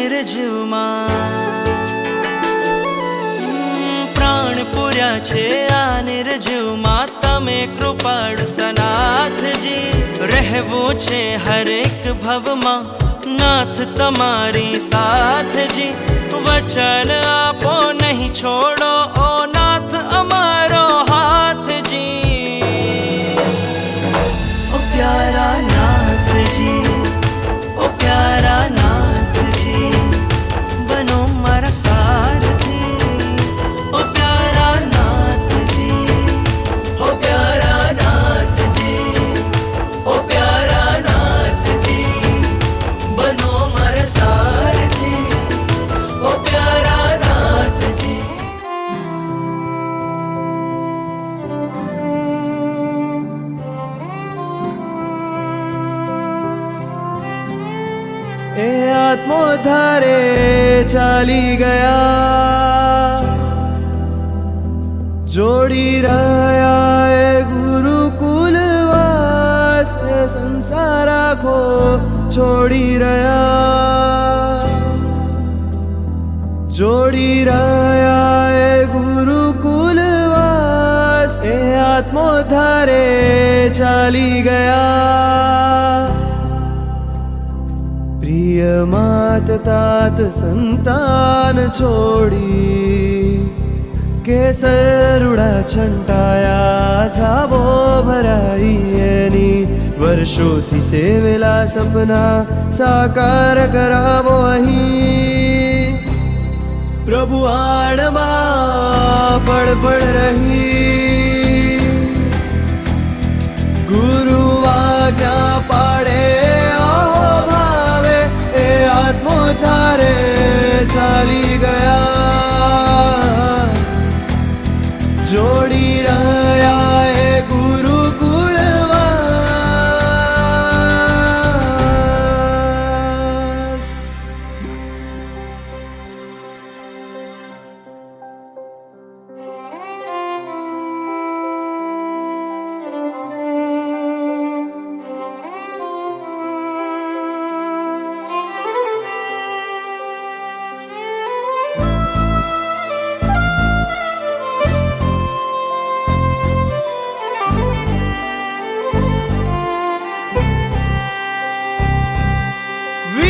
નિર્જીવમાં પ્રાણ પૂર્યા છે આ નિર્જીવમાં તમે કૃપાળ સનાથજી રહેવું છે હરેક ભવમાં નાથ તમારી સાથજી વચન આપો નહીં છોડો એ આત્મોદ્ધારે ચાલી ગયા જોડી રહ્યા એ ગુરુકુલવાસ એ સંસાર આખો છોડી રહ્યા જોડી રહ્યા એ ગુરુકુલવાસ એ આત્મોદ્ધારે ચાલી ગયા પ્રિય માત તાત સંતાન છોડી કેસર રૂડા છંટાયા છાબો ભરાઈ એની વર્ષોથી સેવેલા સપના સાકાર કરાવો અહીં. પ્રભુ આડમાં પડ પડ રહી.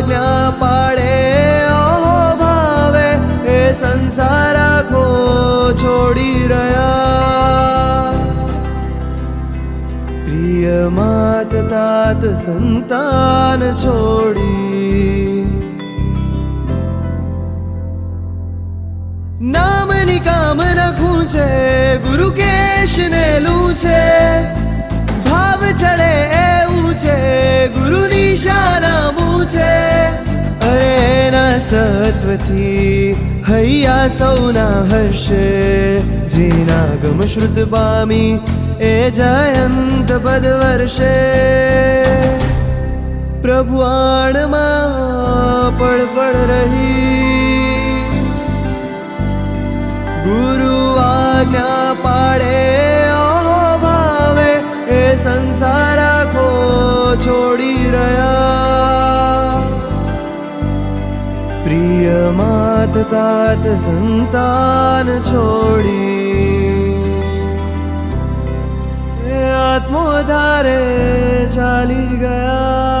આજ્ઞા પાડે ભાવે એ સંસાર આખો છોડી રહ્યા પ્રિય માત તાત સંતાન છોડી નામની કામ રાખું છે ગુરુ કેશ ને લૂછે ભાવ ચડે એવું છે ગુરુ નિશાના મૂછે અરે એના સત્વથી હૈયા સૌના હર્ષે. જેના ગમ શ્રુત પામી એ જયંત પદ વર્ષે પ્રભુ આણમાં પડ પડ રહી. ગુરુ આજ્ઞા પ્રિય માત તાત સંતાન છોડી. આત્મોધારે ચાલી ગયા.